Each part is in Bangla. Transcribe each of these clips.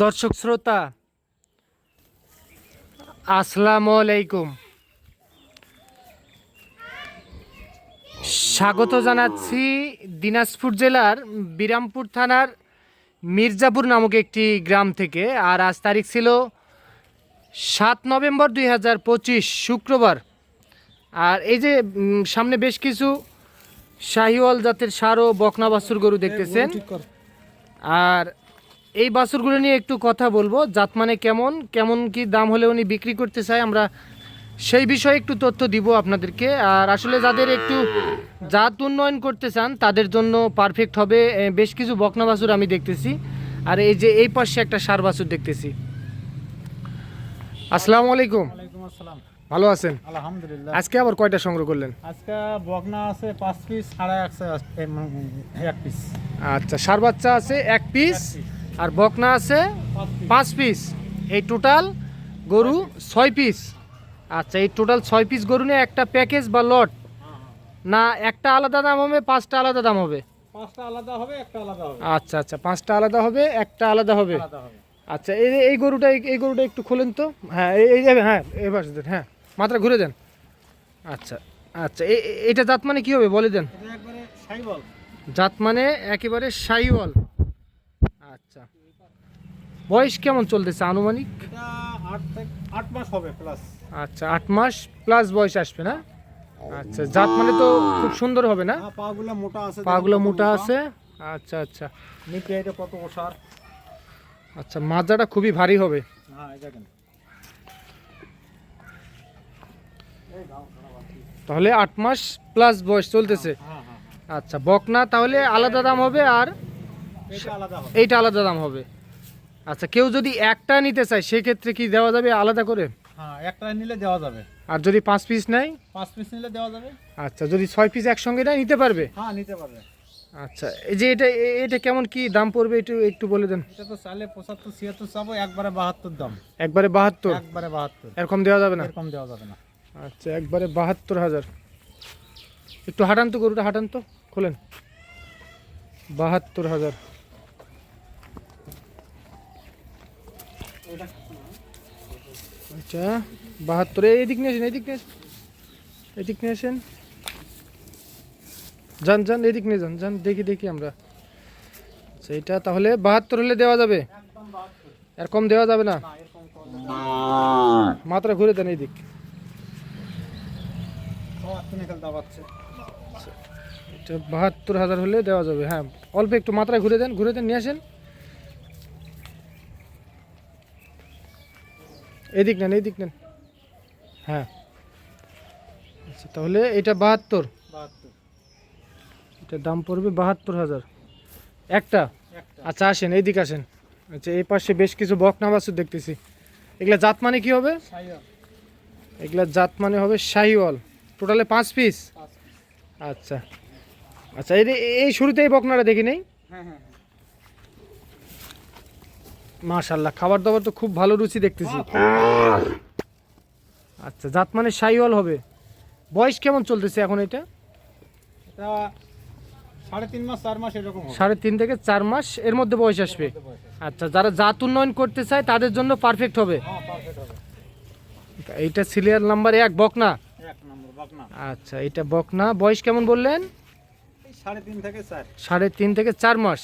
দর্শক শ্রোতা আসসালামু আলাইকুম। স্বাগত জানাচ্ছি দিনাজপুর জেলার বিরামপুর থানার মির্জাপুর নামক একটি গ্রাম থেকে। আর আজ তারিখ ছিল সাত নভেম্বর দুই হাজার পঁচিশ শুক্রবার। আর এই যে সামনে বেশ কিছু শাহিওয়াল জাতের সার ও বকনা গরু দেখতেছেন। আর এই বাছুরগুলো নিয়ে একটু কথা বলব। জাত মানে কেমন কেমন কি দাম হলে উনি বিক্রি করতে চায় আমরা সেই বিষয়ে একটু তথ্য দিব আপনাদেরকে। আর আসলে যাদের একটু জাত উন্নয়ন করতে চান তাদের জন্য পারফেক্ট হবে। বেশ কিছু বকনা বাছুর আমি দেখতেছি। আর এই যে এই পাশে একটা সার বাছুর দেখতেছি। আসসালামু আলাইকুম। ভালো আছেন? আলহামদুলিল্লাহ। আজকে আবার কয়টা সংগ্রহ করলেন? আজকে বকনা আছে পাঁচ পিস সাড়ে একশো এ, উম, এক পিস আচ্ছা সার বাচ্চা আছে এক পিস piece। আর বকনা আছে পাঁচ পিস। এই টোটাল গরু ছয় পিস। আচ্ছা এই টোটাল ছয় পিস গরু নিয়ে একটা প্যাকেজ বা লট? না একটা আলাদা দাম হবে পাঁচটা আলাদা দাম হবে? পাঁচটা আলাদা হবে একটা আলাদা হবে। আচ্ছা আচ্ছা পাঁচটা আলাদা হবে একটা আলাদা হবে? আচ্ছা এই এই গরুটা এই- গরুটা একটু খোলেন তো। হ্যাঁ এই যাবে হ্যাঁ এবার দেন হ্যাঁ মাত্রা ঘুরে দেন। আচ্ছা আচ্ছা এটা জাত মানে কী হবে বলে দেন। জাত মানে একেবারে সাইওয়াল। বয়স কেমন চলতেছে আনুমানিক? আট মাস হবে প্লাস আচ্ছা আট মাস প্লাস বয়স আসবে না? আচ্ছা জাত মানে তো খুব সুন্দর হবে না? পাগুলো মোটা আছে পাগুলো মোটা আছে? আচ্ছা আচ্ছা। নিচে এটা কত ওষার? আচ্ছা মাজাটা খুবই ভারী হবে। হ্যাঁ এটা তাহলে আট মাস প্লাস বয়স চলতেছে। হ্যাঁ হ্যাঁ আচ্ছা বকনা তাহলে আলাদা দাম হবে আর এইটা আলাদা দাম হবে। আচ্ছা কেউ যদি একটা নিতে চায় সেক্ষেত্রে কি দেওয়া যাবে আলাদা করে? হ্যাঁ একটা নিলে দেওয়া যাবে। আর যদি পাঁচ পিস নেয়? পাঁচ পিস নিলে দেওয়া যাবে। আচ্ছা যদি ছয় পিস একসঙ্গে নেয় নিতে পারবে? হ্যাঁ নিতে পারবে। আচ্ছা এই যে এটা এটা কেমন কি দাম পড়বে একটু একটু বলে দেন। এটা তো চালে পঁচাত্তর ছিয়াত্তর চাবো একবারে বাহাত্তর দাম। একবারে বাহাত্তর? একবারে বাহাত্তর। এরকম দেওয়া যাবে না? এরকম দেওয়া যাবে না। আচ্ছা একবারে বাহাত্তর হাজার। একটু হাঁটান তো গরুটা হাঁটান তো খোলেন। বাহাত্তর হাজার। আচ্ছা বাহাত্তর এদিক নিয়ে আসেন এদিক নিয়ে এদিক নিয়ে আসেন। যান যান এদিক নিয়ে যান যান, দেখি দেখি আমরা। আচ্ছা এটা তাহলে বাহাত্তর হলে দেওয়া যাবে? আর কম দেওয়া যাবে না? মাত্রা ঘুরে দেন আপনি এটা বাহাত্তর হাজার হলে দেওয়া যাবে হ্যাঁ। অল্প একটু মাত্রায় ঘুরে দেন ঘুরে দেন, নিয়ে আসেন। এদিক নেন এদিক নেন। হ্যাঁ। আচ্ছা তাহলে এটা বাহাত্তর। এটার দাম পড়বে বাহাত্তর হাজার। একটা? আচ্ছা আসেন এইদিক আসেন। আচ্ছা এই পাশে বেশ কিছু বকনা বাছুর দেখতেছি। এগুলা জাত মানে কি হবে? এগুলা জাত মানে হবে শাহিওয়াল। টোটালে পাঁচ পিস আচ্ছা। আচ্ছা এই এই শুরুতেই বকনাটা দেখি নেই। হ্যাঁ হ্যাঁ। মাশাল্লাহ খাবার দাবার তো খুব ভালো রুচি দেখতেছি। আচ্ছা জাত মানে সাইওয়াল হবে। বয়স কেমন চলতেছে এখন এটা? সাড়ে তিন মাস চার মাস এরকম সাড়ে তিন থেকে চার মাস এর মধ্যে বয়স আসবে। আচ্ছা যারা জাত উন্নয়ন করতে চায় তাদের জন্য পারফেক্ট হবে। হ্যাঁ পারফেক্ট এইটা সিরিয়াল নাম্বার এক বকনা? আচ্ছা এটা বকনা। বয়স কেমন বললেন? সাড়ে তিন থেকে চার। সাড়ে তিন থেকে চার মাস।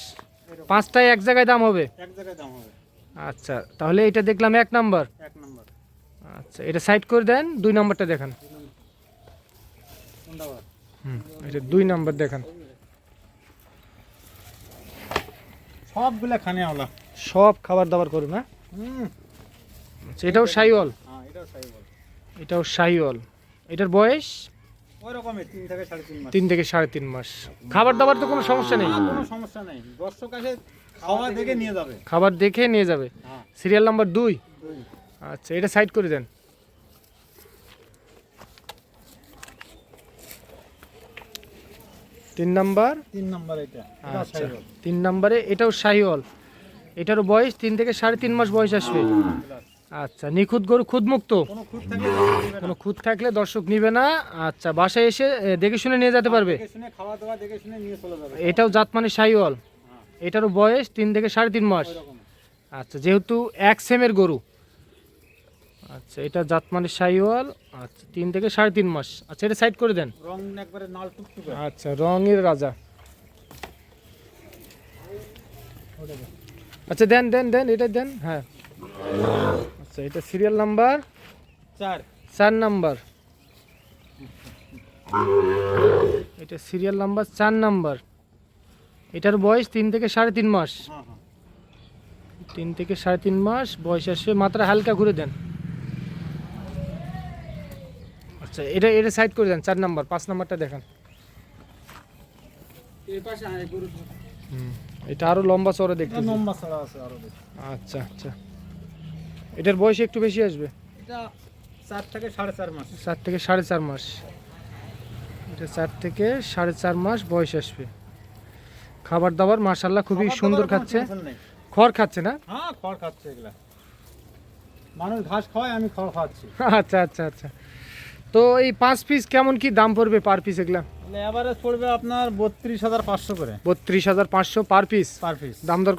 পাঁচটায় এক জায়গায় দাম হবে। এক জায়গায় দাম হবে। আচ্ছা তাহলে এটা দেখলাম এক নাম্বার। এক নম্বর। আচ্ছা এটা সাইড করে দেন দুই নাম্বারটা দেখান। হুম এটা দুই নাম্বার দেখান। সবগুলা খানে হলো সব খাবার দাবার করুন হ্যাঁ? আচ্ছা, এটাও সাইওয়াল হ্যাঁ এটাও সাইওয়াল এটার বয়স? তিন থেকে সাড়ে তিন মাস। তিন থেকে সাড়ে তিন মাস। খাবার দাবার তো কোনো সমস্যা নেই? কোনো সমস্যা নেই। দর্শক আসে খাওয়া দেখে নিয়ে যাবে। খাবার দেখে নিয়ে যাবে। হ্যাঁ। সিরিয়াল নাম্বার দুই। আচ্ছা এটা সাইড করে দেন। তিন নাম্বার। তিন নম্বর এটা। আচ্ছা তিন নাম্বারে এটাও শাহিওয়াল এটারও বয়স তিন থেকে সাড়ে তিন মাস বয়স আসবে। আচ্ছা নিখুঁত গরু খুদ মুক্ত কোনো খুঁত থাকলে দর্শক নিবে না। আচ্ছা বাসায় এসে দেখে শুনে নিয়ে যেতে পারবে। এটাও জাত মানে শাহিওয়াল এটারও বয়স তিন থেকে সাড়ে তিন মাস। আচ্ছা যেহেতু এক সেমের গরু। আচ্ছা এটা জাতমানের শাহিওয়াল আচ্ছা তিন থেকে সাড়ে তিন মাস। আচ্ছা এটা সাইড করে দেন। রং একবারে নাল টুকটুকে। আচ্ছা রঙের রাজা। আচ্ছা দেন দেন দেন এটা দেন হ্যাঁ। আচ্ছা এটা সিরিয়াল নাম্বার চার। চার নাম্বার এটা সিরিয়াল নাম্বার চার নাম্বার এটার বয়স তিন থেকে সাড়ে তিন মাস। হ্যাঁ হ্যাঁ। তিন থেকে সাড়ে তিন মাস বয়স আসবে মাত্রা হালকা ঘুরে দেন। আচ্ছা এটা এটা সাইড করে দেন চার নাম্বার পাঁচ নাম্বারটা দেখান। গরু এটা আরও লম্বা চড়ে দেখতে লম্বা ছাড়া আছে আরও আচ্ছা আচ্ছা। এটার বয়স একটু বেশি আসবে। এটা চার থেকে সাড়ে চার মাস। চার থেকে সাড়ে চার মাস। এটা চার থেকে সাড়ে চার মাস বয়স আসবে। খাবার দাবার মার্শাল্লাহ খুবই সুন্দর খাচ্ছে। খড় খাচ্ছে না? হ্যাঁ খড় খাচ্ছে এগুলা। মানুষ ঘাস খাওয়ায় আমি খড় খাওয়াচ্ছি। আচ্ছা আচ্ছা আচ্ছা। তো এই পাঁচ পিস কেমন কি দাম পড়বে পার পিস এগুলা? এভারেজ পড়বে আপনার বত্রিশ হাজার পাঁচশো করে। বত্রিশ হাজার পাঁচশো পার পিস পার পিস দাম দর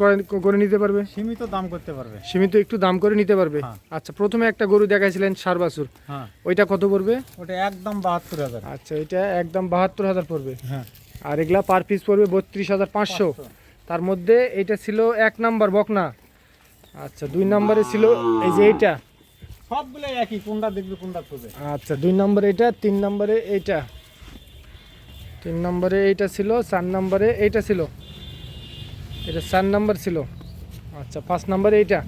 করে নিতে পারবে? সীমিত দাম করতে পারবে। সীমিত একটু দাম করে নিতে পারবে? হ্যাঁ। আচ্ছা প্রথমে একটা গরু দেখাইছিলেন সার বাছুর হ্যাঁ। ওইটা কত পড়বে? ওটা একদম বাহাত্তর হাজার। আচ্ছা এটা একদম বাহাত্তর হাজার পড়বে। হ্যাঁ। আর এগুলা পার পিস পড়বে বত্রিশ হাজার পাঁচশো। তার মধ্যে এটা ছিল এক নাম্বার বকনা। আচ্ছা দুই নম্বরে ছিল এই যে এইটা। সবগুলো একই কোনটা দেখবি কোনটা থবে আচ্ছা দুই নম্বরে এটা তিন নম্বরে এইটা। তিন নম্বরে এইটা ছিল চার নম্বরে এইটা ছিল। এটা চার নম্বর ছিল। আচ্ছা পাঁচ নম্বরে এইটা।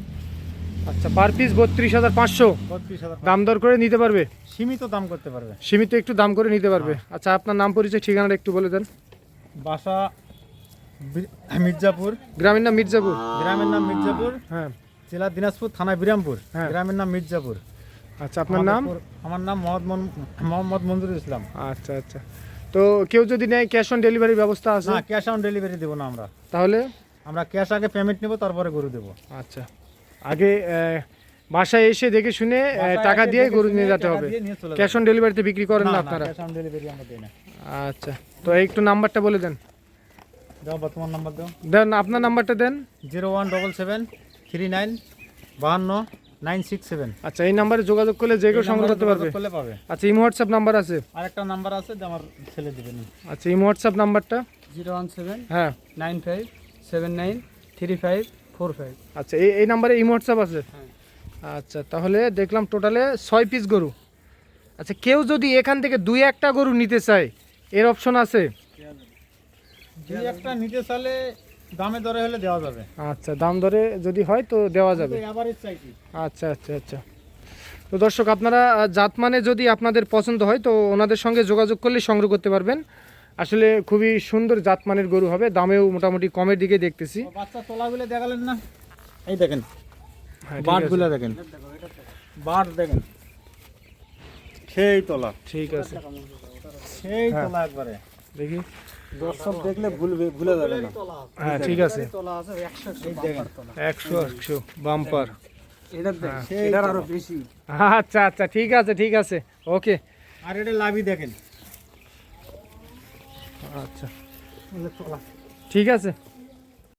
আচ্ছা পার পিস বত্রিশ হাজার পাঁচশো। বত্রিশ হাজার দাম দর করে নিতে পারবে? সীমিত দাম করতে পারবে। সীমিত একটু দাম করে নিতে পারবে। আচ্ছা আপনার নাম পরিচয় ঠিকানাটা একটু বলে দেন। বাসা বি- মির্জাপুর। গ্রামের নাম মির্জাপুর। গ্রামের নাম মির্জাপুর। হ্যাঁ। জেলা দিনাজপুর থানা বিরামপুর। হ্যাঁ। গ্রামের নাম মির্জাপুর। আচ্ছা আপনার নাম? আমাদের পুর- আমার নাম মোহাম্মদ মন- মোহাম্মদ মঞ্জুরুল ইসলাম। আচ্ছা আচ্ছা। তো কেউ যদি নেয় ক্যাশ অন ডেলিভারি ব্যবস্থা আছে? না ক্যাশ অন ডেলিভারি দেবো না আমরা। তাহলে? আমরা ক্যাশ আগে পেমেন্ট নেব তারপরে গরু দেবো। আচ্ছা। আগে বাসায় এসে দেখে শুনে টাকা দিয়ে গরু নিয়ে যেতে হবে। ক্যাশ অন ডেলিভারিতে বিক্রি করেন না আপনারা? ক্যাশ অন ডেলিভারি আমরা দিই না। আচ্ছা তো একটু নাম্বারটা বলে দেন। দাও বর্তমান নাম্বার দাও। দেন আপনার নাম্বারটা দেন। Zero one double seven three nine বাহান্ন নাইন সিক্স সেভেন। আচ্ছা এই নাম্বারে যোগাযোগ করলে যে কেউ সংগ্রহ করতে পারবে। করলে পাবে। আচ্ছা ইমো হোয়াটসঅ্যাপ নাম্বার আছে? আর একটা নাম্বার আছে যে আমার ছেলে দেবেন। আচ্ছা ইমো হোয়াটসঅ্যাপ নাম্বারটা? জিরো ওয়ান সেভেন হ্যাঁ। Nine five seven nine three five four five আচ্ছা এই এই নাম্বারে ইমো হোয়াটসঅ্যাপ আছে? আচ্ছা তাহলে দেখলাম টোটালে ছয় পিস গরু। আচ্ছা কেউ যদি এখান থেকে দুই একটা গরু নিতে চায় এর অপশন আছে? যদি একটা নিতে চাইলে দামে দরে হলে দেওয়া যাবে। আচ্ছা দাম দরে যদি হয় তো দেওয়া যাবে। আচ্ছা আচ্ছা আচ্ছা। তো দর্শক আপনারা জাতমানে যদি আপনাদের পছন্দ হয় তো ওনাদের সঙ্গে যোগাযোগ করলে সংগ্রহ করতে পারবেন। আসলে খুবই সুন্দর জাতমানের গরু হবে দামেও মোটামুটি কমের দিকে দেখতেছি। বাচ্চা তোলাগুলো দেখালেন না? এই দেখেন হ্যাঁ। বাটগুলো দেখেন বাট দেখেন। সেই তোলা ঠিক আছে। সেই হ্যাঁ। তোলা একবারে। দেখি। দর্শক দেখলে ভুলবে ভুলে যাবে না। হ্যাঁ ঠিক আছে। তোলা আছে একশো একশো বাম্পার। হ্যাঁ। আচ্ছা আচ্ছা ঠিক আছে ঠিক আছে। ওকে। আর এটা লাভি দেখেন। আচ্ছা। ঠিক আছে।